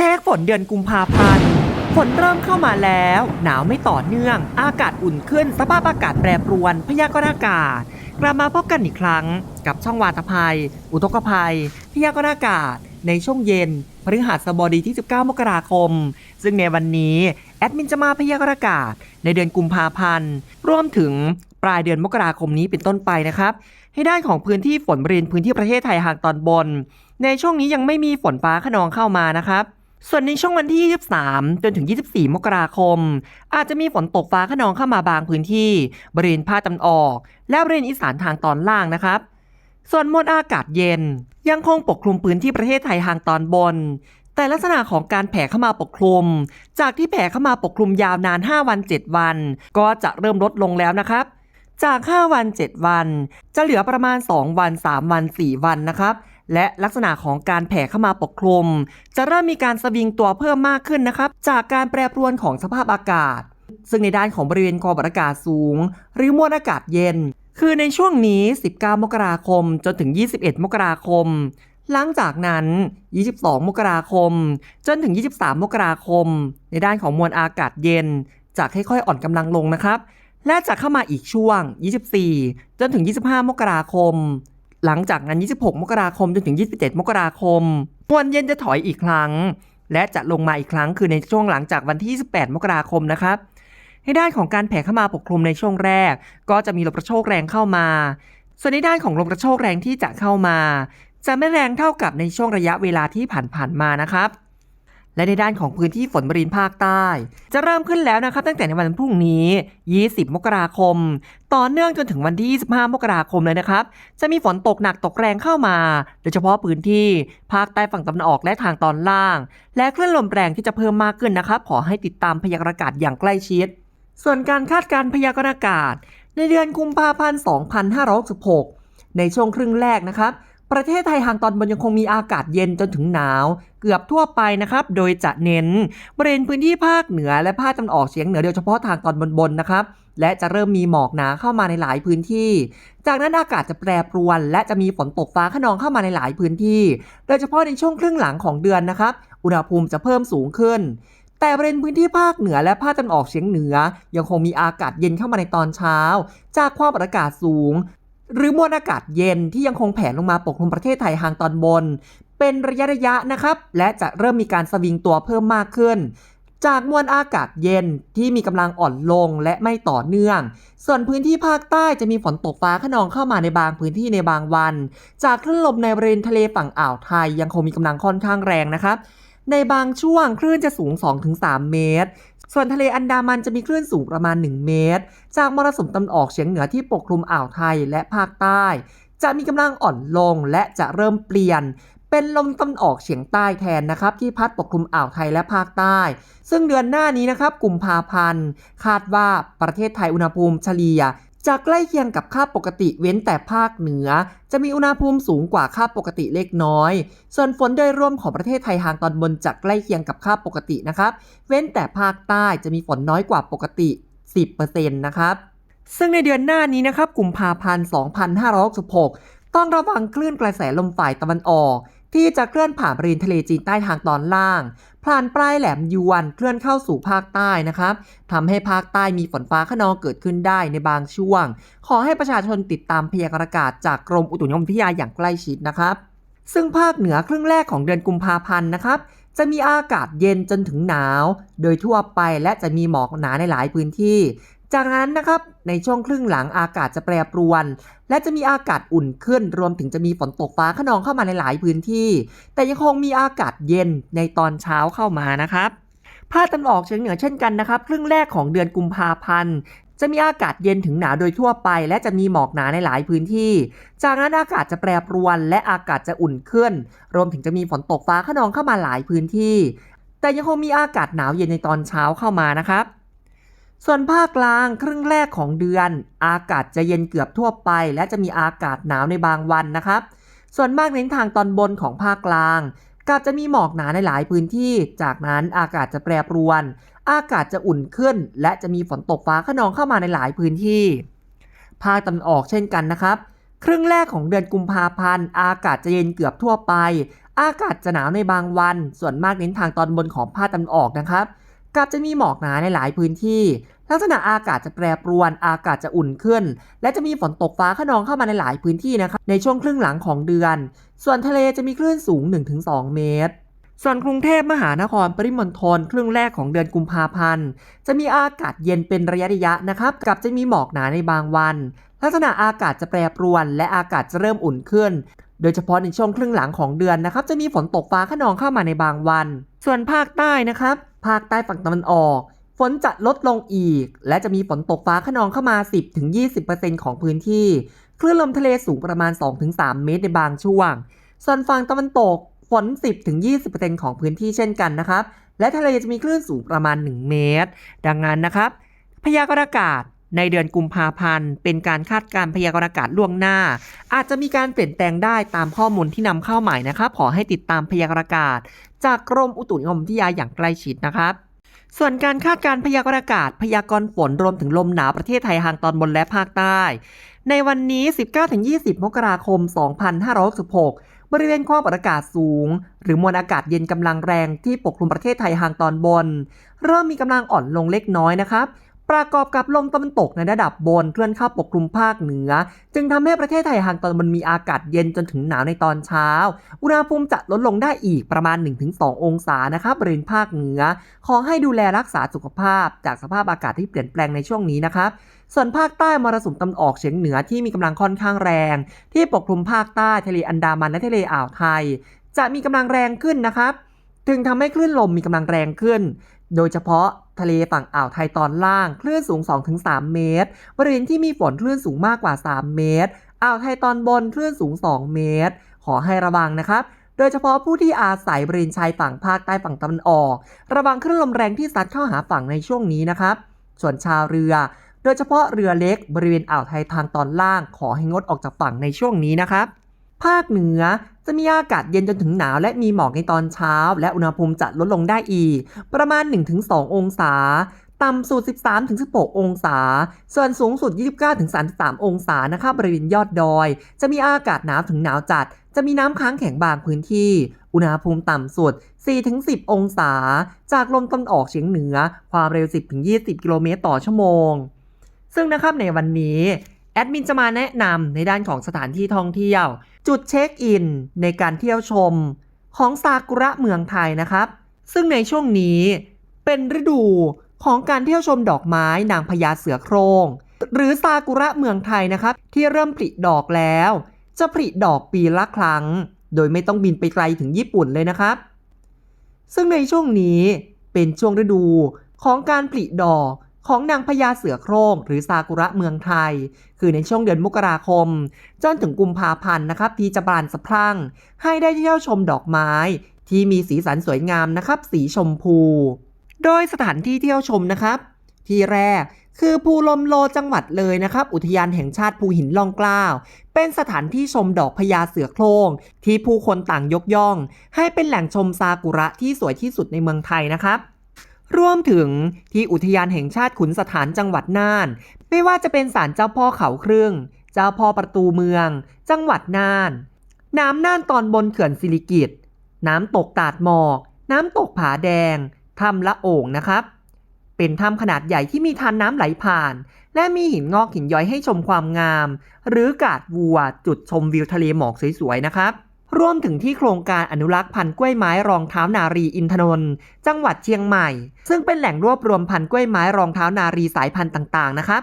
ช็คฝนเดือนกุมภาพันธ์ฝนเริ่มเข้ามาแล้ว หนาวไม่ต่อเนื่อง อากาศอุ่นขึ้น สภาพอากาศแปรปรวน พยากรณ์อากาศ กลับมาพบกันอีกครั้ง กับช่องวาตภัย อุทกภัย พยากรณ์อากาศ ในช่วงเย็นพฤหัสบดีที่ 19 มกราคม ซึ่งในวันนี้ แอดมินจะมาพยากรณ์อากาศ ในเดือนกุมภาพันธ์รวมถึงปลายเดือนมกราคมนี้เป็นต้นไปนะครับให้ด้านของพื้นที่ฝนบริเวณพื้นที่ประเทศไทยทางตอนบน ในช่วงนี้ยังไม่มีฝนฟ้าขนองเข้ามานะครับ ส่วนในช่วงวันที่ 23 จนถึง 24 มกราคม อาจจะมีฝนตกฟ้าขนองเข้ามาบางพื้นที่บริเวณภาคตะวันออก และบริเวณอีสานทางตอนล่างนะครับ ส่วนมวลอากาศเย็น ยังคงปกคลุมพื้นที่ประเทศไทยทางตอนบน แต่ลักษณะของการแผ่เข้ามาปกคลุม จากที่แผ่เข้ามาปกคลุมยาวนาน 5 วัน 7 วัน ก็จะเริ่มลดลงแล้วนะครับ จาก 5 วัน 7 วัน จะเหลือประมาณ 2 วัน 3 วัน 4 วันนะครับ และลักษณะของการแผ่เข้ามาปกคลุม จะเริ่มมีการสวิงตัวเพิ่มมากขึ้นนะครับ จากการแปรปรวนของสภาพอากาศ ซึ่งในด้านของบริเวณความกดอากาศสูง หรือมวลอากาศเย็น คือในช่วงนี้ 19 มกราคม จนถึง 21 มกราคม หลังจากนั้น 22 มกราคม จนถึง 23 มกราคม ในด้านของมวลอากาศเย็นจะค่อยๆอ่อนกำลังลงนะครับและจะเข้ามาอีกช่วง 24 จนถึง 25 มกราคม หลังจากนั้น 26 มกราคมจนถึง 27 มกราคมมวลเย็นจะถอยอีกครั้ง และจะลงมาอีกครั้งคือในช่วงหลังจากวันที่ 28 มกราคมนะครับให้ด้านของการแผ่เข้ามาปกคลุมในช่วงแรก ก็จะมีลมกระโชกแรงเข้ามา ส่วนในด้านของลมกระโชกแรงที่จะเข้ามา จะไม่แรงเท่ากับในช่วงระยะเวลาที่ผ่านๆมานะครับ และในด้านของพื้นที่ฝนบริเวณภาคใต้ จะเริ่มขึ้นแล้วนะครับ ตั้งแต่ในวันพรุ่งนี้ 20 มกราคม ต่อเนื่องจนถึงวันที่ 25 มกราคมเลยนะครับ จะมีฝนตกหนักตกแรงเข้ามา โดยเฉพาะพื้นที่ภาคใต้ฝั่งตะวันออกและทางตอนล่าง และคลื่นลมแรงที่จะเพิ่มมากขึ้นนะครับ ขอให้ติดตามพยากรณ์อากาศอย่างใกล้ชิด ส่วนการคาดการณ์พยากรณ์อากาศ ในเดือนกุมภาพันธ์ 2566 ในช่วงครึ่งแรกนะครับ ประเทศไทยทางตอนบนยังคงมีอากาศเย็นจนถึงหนาว เกือบทั่วไปนะครับ โดยจะเน้นบริเวณพื้นที่ภาคเหนือและภาคตะวันออกเฉียงเหนือโดยเฉพาะทางตอนบนๆนะครับ และจะเริ่มมีหมอกหนาเข้ามาในหลายพื้นที่ จากนั้นอากาศจะแปรปรวน และจะมีฝนตกฟ้าขนองเข้ามาในหลายพื้นที่ โดยเฉพาะในช่วงครึ่งหลังของเดือนนะครับ อุณหภูมิจะเพิ่มสูงขึ้นแต่บริเวณพื้นที่ภาคเหนือและภาคตะวันออกเฉียงเหนือ ยังคงมีอากาศเย็นเข้ามาในตอนเช้า จากความกดอากาศสูง หรือมวลอากาศเย็นที่ยังคงแผ่ลงมาปกคลุมประเทศไทยทางตอนบน เป็นระยะระยะๆนะครับ และจะเริ่มมีการสวิงตัวเพิ่มมากขึ้น จากมวลอากาศเย็นที่มีกำลังอ่อนลงและไม่ต่อเนื่อง ส่วนพื้นที่ภาคใต้จะมีฝนตกฟ้าขนองเข้ามาในบางพื้นที่ในบางวัน จากคลื่นลมในบริเวณทะเลฝั่งอ่าวไทยยังคงมีกำลังค่อนข้างแรงนะครับในบางช่วงคลื่นจะสูง 2-3 เมตร ส่วนทะเลอันดามันจะมีคลื่นสูงประมาณ 1 เมตร จากมรสุมตะวันออกเฉียงเหนือที่ปกคลุมอ่าวไทยและภาคใต้ จะมีกำลังอ่อนลงและจะเริ่มเปลี่ยน เป็นลมตะวันออกเฉียงใต้แทนนะครับที่พัดปกคลุมอ่าวไทยและภาคใต้ ซึ่งเดือนหน้านี้นะครับกุมภาพันธ์ คาดว่าประเทศไทยอุณหภูมิเฉลี่ย จะใกล้เคียงกับค่าปกติเว้นแต่ภาคเหนือ จะมีอุณหภูมิสูงกว่าค่าปกติเล็กน้อย ส่วนฝนโดยรวมของประเทศไทยทางตอนบนจะใกล้เคียงกับค่าปกตินะครับ เว้นแต่ภาคใต้จะมีฝนน้อยกว่าปกติ 10%นะครับ ซึ่งในเดือนหน้านี้นะครับกุมภาพันธ์ 2566 ต้องระวังคลื่นกระแสลมฝ่ายตะวันออก ที่จะเคลื่อนผ่านบริเวณทะเลจีนใต้ทางตอนล่าง ผ่านปลายแหลมยวนเคลื่อนเข้าสู่ภาคใต้นะครับทำให้ภาคใต้มีฝนฟ้าขนองเกิดขึ้นได้ในบางช่วง ขอให้ประชาชนติดตามพยากรณ์อากาศจากกรมอุตุนิยมวิทยาอย่างใกล้ชิดนะครับ ซึ่งภาคเหนือครึ่งแรกของเดือนกุมภาพันธ์นะครับจะมีอากาศเย็นจนถึงหนาว โดยทั่วไปและจะมีหมอกหนาในหลายพื้นที่ จากนั้นนะครับในช่วงครึ่งหลังอากาศจะแปรปรวน และจะมีอากาศอุ่นขึ้น รวมถึงจะมีฝนตกฟ้าขนองเข้ามาในหลายพื้นที่ แต่ยังคงมีอากาศเย็นในตอนเช้าเข้ามานะครับภาคตะวันออกเฉียงเหนือเช่นกันนะครับครึ่งแรกของเดือนกุมภาพันธ์จะมีอากาศเย็นถึงหนาวโดยทั่วไป และจะมีหมอกหนาในหลายพื้นที่ จากนั้นอากาศจะแปรปรวน และอากาศจะอุ่นขึ้น รวมถึงจะมีฝนตกฟ้าขนองเข้ามาหลายพื้นที่ แต่ยังคงมีอากาศหนาวเย็นในตอนเช้าเข้ามานะครับ ส่วนภาคกลางครึ่งแรกของเดือน อากาศจะเย็นเกือบทั่วไป และจะมีอากาศหนาวในบางวันนะครับ ส่วนมากเน้นทางตอนบนของภาคกลางก็จะมีหมอกหนาในหลายพื้นที่ จากนั้นอากาศจะแปรปรวน อากาศจะอุ่นขึ้น และจะมีฝนตกฟ้าขนองเข้ามาในหลายพื้นที่ ภาคตะวันออกเช่นกันนะครับ ครึ่งแรกของเดือนกุมภาพันธ์ อากาศจะเย็นเกือบทั่วไป อากาศจะหนาวในบางวัน ส่วนมากเน้นทางตอนบนของภาคตะวันออกนะครับ กับจะมีหมอกหนาในหลายพื้นที่ ลักษณะอากาศจะแปรปรวน อากาศจะอุ่นขึ้น และจะมีฝนตกฟ้าขนองเข้ามาในหลายพื้นที่นะครับในช่วงครึ่งหลังของเดือน ส่วนทะเลจะมีคลื่นสูง 1-2 เมตร ส่วนกรุงเทพมหานครปริมณฑลครึ่งแรกของเดือนกุมภาพันธ์จะมีอากาศเย็นเป็นระยะระยะนะครับกับจะมีหมอกหนาในบางวัน ลักษณะอากาศจะแปรปรวน และอากาศจะเริ่มอุ่นขึ้นโดยเฉพาะในช่วงครึ่งหลังของเดือนนะครับจะมีฝนตกฟ้าขนองเข้ามาในบางวัน ส่วนภาคใต้นะครับ ภาคใต้ฝั่งตะวันออก ฝนจะลดลงอีก และจะมีฝนตกฟ้าขนองเข้ามา 10-20%ของพื้นที่ คลื่นลมทะเลสูงประมาณ 2-3 เมตรในบางช่วง ส่วนฝั่งตะวันตกฝน 10-20%ของพื้นที่เช่นกันนะครับ และทะเลจะมีคลื่นสูงประมาณ 1 เมตร ดังนั้นนะครับ พยากรณ์อากาศในเดือนกุมภาพันธ์ เป็นการคาดการพยากรณ์อากาศล่วงหน้า อาจจะมีการเปลี่ยนแปลงได้ตามข้อมูลที่นำเข้าใหม่นะครับ ขอให้ติดตามพยากรณ์อากาศ จากกรมอุตุนิยมวิทยาอย่างใกล้ชิดนะครับส่วนการคาดการพยากรณ์อากาศ พยากรณ์ฝนรวมถึงลมหนาวประเทศไทยทางตอนบนและภาคใต้ ในวันนี้ 19-20 มกราคม 2566 บริเวณความกดอากาศสูง หรือมวลอากาศเย็นกำลังแรงที่ปกคลุมประเทศไทยทางตอนบน เริ่มมีกำลังอ่อนลงเล็กน้อยนะครับ ประกอบกับลมตะวันตกในระดับบนเคลื่อนเข้าปกคลุมภาคเหนือ จึงทำให้ประเทศไทยทางตอนบนมีอากาศเย็นจนถึงหนาวในตอนเช้า อุณหภูมิจะลดลงได้อีกประมาณ 1-2 องศานะครับบริเวณภาคเหนือ ขอให้ดูแลรักษาสุขภาพจากสภาพอากาศที่เปลี่ยนแปลงในช่วงนี้นะครับส่วนภาคใต้มรสุมตะวันออกเฉียงเหนือที่มีกำลังค่อนข้างแรง ที่ปกคลุมภาคใต้ทะเลอันดามันและทะเลอ่าวไทย จะมีกำลังแรงขึ้นนะครับถึงทำให้คลื่นลมมีกำลังแรงขึ้น โดยเฉพาะ ทะเลฝั่งอ่าวไทยตอนล่าง คลื่นสูง 2-3 เมตร บริเวณที่มีฝนคลื่นสูงมากกว่า 3 เมตร อ่าวไทยตอนบนคลื่นสูง 2 เมตร ขอให้ระวังนะครับโดยเฉพาะผู้ที่อาศัยบริเวณชายฝั่งภาคใต้ฝั่งตะวันออก ระวังคลื่นลมแรงที่ซัดเข้าหาฝั่งในช่วงนี้นะครับ ส่วนชาวเรือ โดยเฉพาะเรือเล็กบริเวณอ่าวไทยทางตอนล่าง ขอให้งดออกจากฝั่งในช่วงนี้นะครับ ภาคเหนือจะมีอากาศเย็นจนถึงหนาวและมีหมอกในตอนเช้า และอุณหภูมิจะลดลงได้อีก ประมาณ 1-2 องศา ต่ำสุด 13-16 องศา ส่วนสูงสุด 29-33 องศานะครับบริเวณยอดดอย จะมีอากาศหนาวถึงหนาวจัด จะมีน้ำค้างแข็งบางพื้นที่ อุณหภูมิต่ำสุด 4-10 องศา จากลมตะวันออกเฉียงเหนือ ความเร็ว 10-20 กิโลเมตรต่อชั่วโมง ซึ่งนะครับในวันนี้แอดมินจะมาแนะนำในด้านของสถานที่ท่องเที่ยว จุดเช็คอินในการเที่ยวชมของซากุระเมืองไทยนะครับ ซึ่งในช่วงนี้เป็นฤดูของการเที่ยวชมดอกไม้นางพญาเสือโครง หรือซากุระเมืองไทยนะครับ ที่เริ่มผลิดอกแล้ว จะผลิดอกปีละครั้ง โดยไม่ต้องบินไปไกลถึงญี่ปุ่นเลยนะครับ ซึ่งในช่วงนี้เป็นช่วงฤดูของการผลิดอก ของนางพญาเสือโคร่งหรือซากุระเมืองไทย คือในช่วงเดือนมกราคม จนถึงกุมภาพันธ์นะครับที่จะบานสะพรั่ง ให้ได้เที่ยวชมดอกไม้ ที่มีสีสันสวยงามนะครับ สีชมพู โดยสถานที่เที่ยวชมนะครับ ที่แรกคือภูลมโลจังหวัดเลยนะครับ อุทยานแห่งชาติภูหินล่องกล้า เป็นสถานที่ชมดอกพญาเสือโคร่งที่ผู้คนต่างยกย่อง ให้เป็นแหล่งชมซากุระที่สวยที่สุดในเมืองไทยนะครับ รวมถึงที่อุทยานแห่งชาติขุนสถานจังหวัดน่าน ไม่ว่าจะเป็นศาลเจ้าพ่อเขาครึ่ง เจ้าพ่อประตูเมือง จังหวัดน่าน น้ำน่านตอนบนเขื่อนสิริกิตน้ำตกตาดหมอก น้ำตกผาแดง ถ้ำละโอ่งนะครับ เป็นถ้ำขนาดใหญ่ที่มีทานน้ำไหลผ่าน และมีหินงอกหินย้อยให้ชมความงาม หรือกาดวัวจุดชมวิวทะเลหมอกสวยๆนะครับ รวมถึงที่โครงการอนุรักษ์พันธุ์กล้วยไม้รองเท้านารีอินทนนท์จังหวัดเชียงใหม่ ซึ่งเป็นแหล่งรวบรวมพันธุ์กล้วยไม้รองเท้านารีสายพันธุ์ต่างๆนะครับ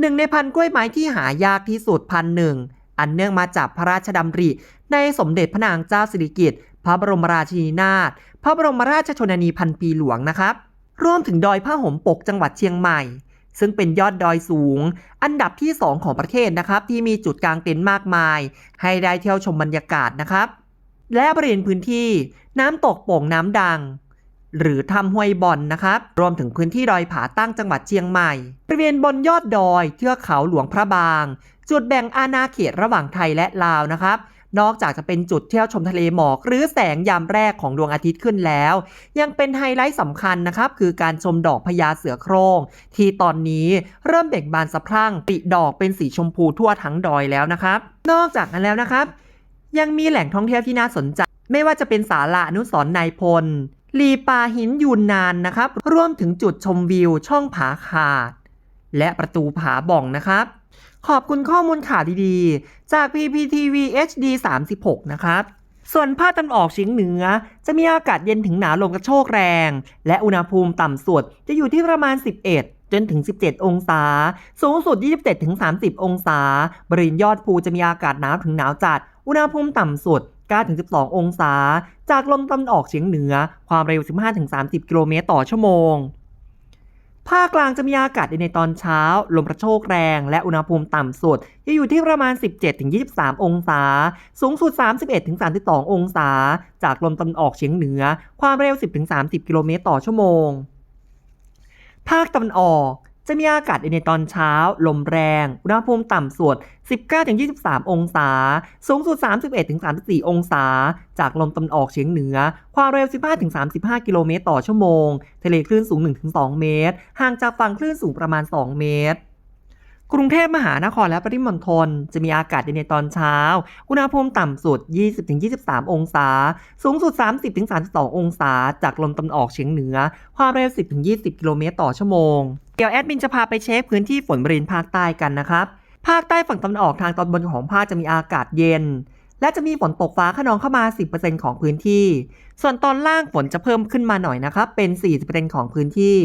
หนึ่งในพันธุ์กล้วยไม้ที่หายากที่สุดพันหนึ่งอันเนื่องมาจากพระราชดำริ ในสมเด็จพระนางเจ้าสิริกิติ์พระบรมราชินีนาถพระบรมราชชนนีพันปีหลวงนะครับรวมถึงดอยผ้าห่มปกจังหวัดเชียงใหม่ ซึ่งเป็นยอดดอยสูง อันดับที่ 2 ของประเทศนะครับ ที่มีจุดกลางเต็นท์มากมาย ให้ได้เที่ยวชมบรรยากาศนะครับ และบริเวณพื้นที่น้ำตกโป่งน้ำดัง หรือทำห้วยบอนนะครับ รวมถึงพื้นที่ดอยผาตั้งจังหวัดเชียงใหม่ บริเวณบนยอดดอย เทือกเขาหลวงพระบาง จุดแบ่งอาณาเขตระหว่างไทยและลาวนะครับ นอกจากจะเป็นจุดเที่ยวชมทะเลหมอก หรือแสงยามแรกของดวงอาทิตย์ขึ้นแล้ว ยังเป็นไฮไลท์สำคัญนะครับคือการชมดอกพญาเสือโคร่งที่ตอนนี้เริ่มเบ่งบานสะพรั่งปิดอกเป็นสีชมพูทั่วทั้งดอยแล้วนะครับ นอกจากนั้นแล้วนะครับ ยังมีแหล่งท่องเที่ยวที่น่าสนใจ ไม่ว่าจะเป็นศาลาอนุสรนายพลลีปาหินยูนนานนะครับ รวมถึงจุดชมวิวช่องผาขาด และประตูผาบ่องนะครับ ขอบคุณข้อมูลข่าวดีๆ จาก PPTV HD 36 นะครับ ส่วนภาคตะวันออกเฉียงเหนือ จะมีอากาศเย็นถึงหนาวลมกระโชกแรง และอุณหภูมิต่ำสุดจะอยู่ที่ประมาณ 11จนถึง 17 องศา สูงสุด 27 ถึง 30 องศา บริเวณยอดภูจะมีอากาศหนาวถึงหนาวจัด อุณหภูมิต่ำสุด 9 ถึง 12 องศา จากลมตะวันออกเฉียงเหนือ ความเร็ว 15 ถึง 30 กิโลเมตรต่อชั่วโมง ภาคกลางจะมีอากาศเย็นในตอนเช้า ลมกระโชกแรง และอุณหภูมิต่ำสุดจะอยู่ที่ประมาณ 17-23 องศา สูงสุด 31-32 องศา จากลมตะวันออกเฉียงเหนือ ความเร็ว 10-30 กิโลเมตรต่อชั่วโมง ภาคตะวันออก จะมีอากาศเย็นในตอนเช้า ลมแรง อุณหภูมิต่ำสุด 19-23 องศา สูงสุด 31-34 องศา จากลมตะวันออกเฉียงเหนือ ความเร็ว 15-35 กิโลเมตรต่อชั่วโมง ทะเลคลื่นสูง 1-2 เมตร ห่างจากฝั่งคลื่นสูงประมาณ 2 เมตร กรุงเทพมหานครและปริมณฑลจะมีอากาศเย็นในตอนเช้า อุณหภูมิต่ำสุด 20-23 องศา สูงสุด 30-32 องศา จากลมตะวันออกเฉียงเหนือ ความเร็ว 10-20 กิโลเมตรต่อชั่วโมง เดี๋ยวแอดมินจะพาไปเช็คพื้นที่ฝนบริเวณภาคใต้กันนะครับ ภาคใต้ฝั่งตะวันออกทางตอนบนของภาคจะมีอากาศเย็น และจะมีฝนตกฟ้าขนองเข้ามา 10%ของพื้นที่ ส่วนตอนล่างฝนจะเพิ่มขึ้นมาหน่อยนะครับ เป็น 40%ของพื้นที่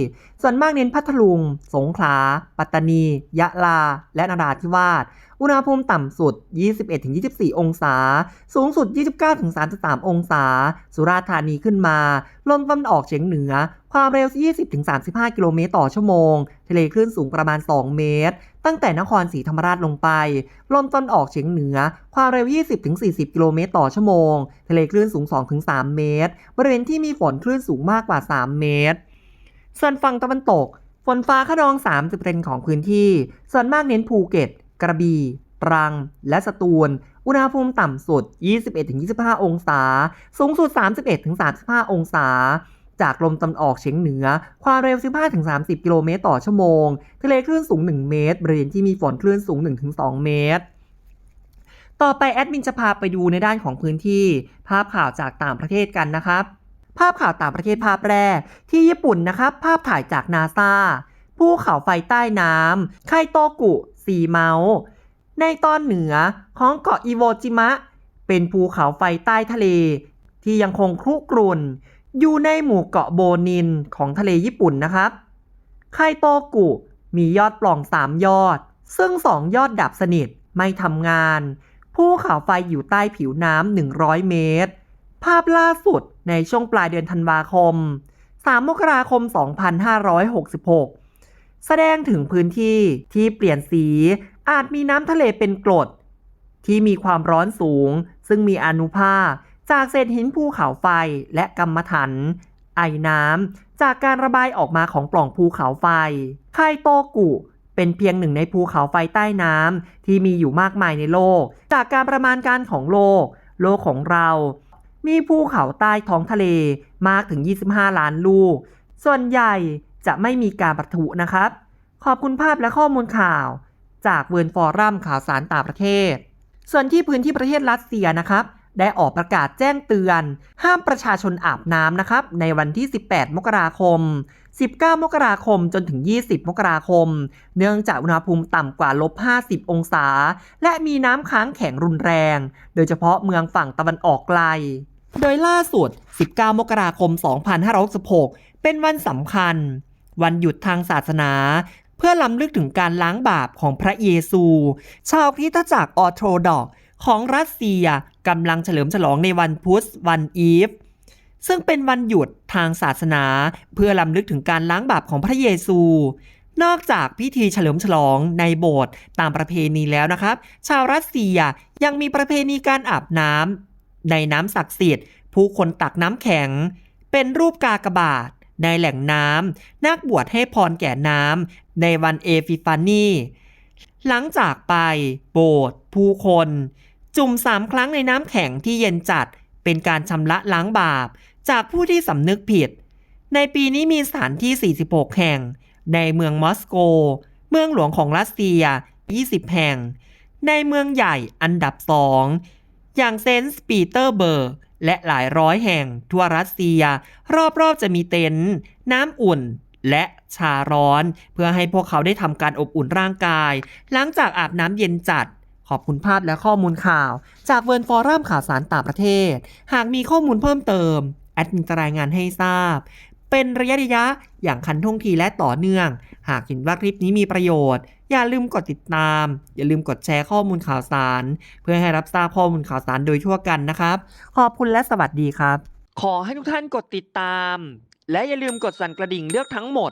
ส่วนมากเน้นพัทลุง สงขลา ปัตตานี ยะลา และนราธิวาส อุณหภูมิต่ำสุด 21-24 องศา สูงสุด 29-33 องศา สุราษฎร์ธานีขึ้นมา ลมตะวันออกเฉียงเหนือ ความเร็ว 20-35 กิโลเมตรต่อชั่วโมง ทะเลคลื่นสูงประมาณ 2 เมตร ตั้งแต่นครศรีธรรมราชลงไป ลมตะวันออกเฉียงเหนือ ความเร็ว 20-40 กิโลเมตรต่อชั่วโมง ทะเลคลื่นสูง 2-3 เมตร บริเวณที่มีฝนคลื่นสูงมากกว่า 3 เมตร ส่วนฝั่งตะวันตก ฝนฟ้าขนอง 30%ของพื้นที่ ส่วนมากเน้นภูเก็ต กระบี่ ตรัง และสตูล อุณหภูมิต่ำสุด 21-25 องศา สูงสุด 31-35 องศา จากลมตะวันออกเฉียงเหนือ ความเร็ว 15-30 กิโลเมตรต่อชั่วโมง ทะเลคลื่นสูง 1 เมตร บริเวณที่มีฝนคลื่นสูง 1-2 เมตร ต่อไปแอดมินจะพาไปดูในด้านของพื้นที่ ภาพข่าวจากต่างประเทศกันนะครับ ภาพข่าวต่างประเทศภาพแรก ที่ญี่ปุ่นนะครับ ภาพถ่ายจากนาซาภูเขาไฟใต้น้ำไคโตกุสีเมาส์ในตอนเหนือของเกาะอิโวจิมะ เป็นภูเขาไฟใต้ทะเล ที่ยังคงครุกรุ่น อยู่ในหมู่เกาะโบนินของทะเลญี่ปุ่นนะครับ ไคโตกุมียอดปล่อง 3 ยอด ซึ่ง 2 ยอดดับสนิทไม่ทำงานภูเขาไฟอยู่ใต้ผิวน้ำ 100 เมตร ภาพล่าสุดในช่วงปลายเดือนธันวาคม 3 มกราคม 2566 แสดงถึงพื้นที่ที่เปลี่ยนสีอาจมีน้ำทะเลเป็นกรด ที่มีความร้อนสูง ซึ่งมีอนุภาค จากเศษหินภูเขาไฟและกรรมฐานไอน้ำจากการระบายออกมาของปล่องภูเขาไฟไคโตกุเป็นเพียงหนึ่งในภูเขาไฟใต้น้ำที่มีอยู่มากมายในโลก จากการประมาณการของโลก โลกของเรา มีภูเขาใต้ท้องทะเลมากถึง 25 ล้านลูก ส่วนใหญ่จะไม่มีการประทุนะครับ ขอบคุณภาพและข้อมูลข่าว จากเวิร์นฟอรัมข่าวสารต่างประเทศ ส่วนที่พื้นที่ประเทศรัสเซียนะครับ ได้ออกประกาศแจ้งเตือน ห้ามประชาชนอาบน้ำนะครับ ในวันที่ 18 มกราคม 19 มกราคมจนถึง 20 มกราคม เนื่องจากอุณหภูมิต่ำกว่าลบ 50 องศา และมีน้ำค้างแข็งรุนแรง โดยเฉพาะเมืองฝั่งตะวันออกไกล โดยล่าสุด 19 มกราคม 2566 เป็นวันสำคัญ วันหยุดทางศาสนาเพื่อล้ำลึกถึงการล้างบาปของพระเยซู ชาวคริสตจักรออร์โธดอก ของรัสเซียกำลังเฉลิมฉลองในวันพุธวันอีฟ ซึ่งเป็นวันหยุดทางศาสนา เพื่อลำลึกถึงการล้างบาปของพระเยซู นอกจากพิธีเฉลิมฉลองในโบสถ์ตามประเพณีแล้วนะครับ ชาวรัสเซียยังมีประเพณีการอาบน้ำในน้ำศักดิ์สิทธิ์ ผู้คนตักน้ำแข็ง เป็นรูปกากบาทในแหล่งน้ำนักบวชให้พรแก่น้ำในวันเอฟิฟานีหลังจากไปโบสถ์ผู้คน จุ่มสามครั้งในน้ำแข็งที่เย็นจัด เป็นการชำระล้างบาป จากผู้ที่สำนึกผิด ในปีนี้มีสถานที่ 46 แห่ง ในเมืองมอสโก เมืองหลวงของรัสเซีย 20 แห่ง ในเมืองใหญ่อันดับสองอย่างเซนต์ปีเตอร์เบิร์กและหลายร้อยแห่ง ทั่วรัสเซีย รอบๆจะมีเต็นท์น้ำอุ่นและชาร้อน เพื่อให้พวกเขาได้ทำการอบอุ่นร่างกาย หลังจากอาบน้ำเย็นจัด ขอบคุณภาพและข้อมูลข่าว จากเวิร์นฟอรัมข่าวสารต่างประเทศ หากมีข้อมูลเพิ่มเติม แอดมินจะรายงานให้ทราบ เป็นระยะระยะอย่างคันท่วงทีและต่อเนื่อง หากเห็นว่าคลิปนี้มีประโยชน์ อย่าลืมกดติดตาม อย่าลืมกดแชร์ข้อมูลข่าวสาร เพื่อให้รับทราบข้อมูลข่าวสารโดยทั่วกันนะครับ ขอบคุณและสวัสดีครับ ขอให้ทุกท่านกดติดตาม และอย่าลืมกดสั่นกระดิ่งเลือกทั้งหมด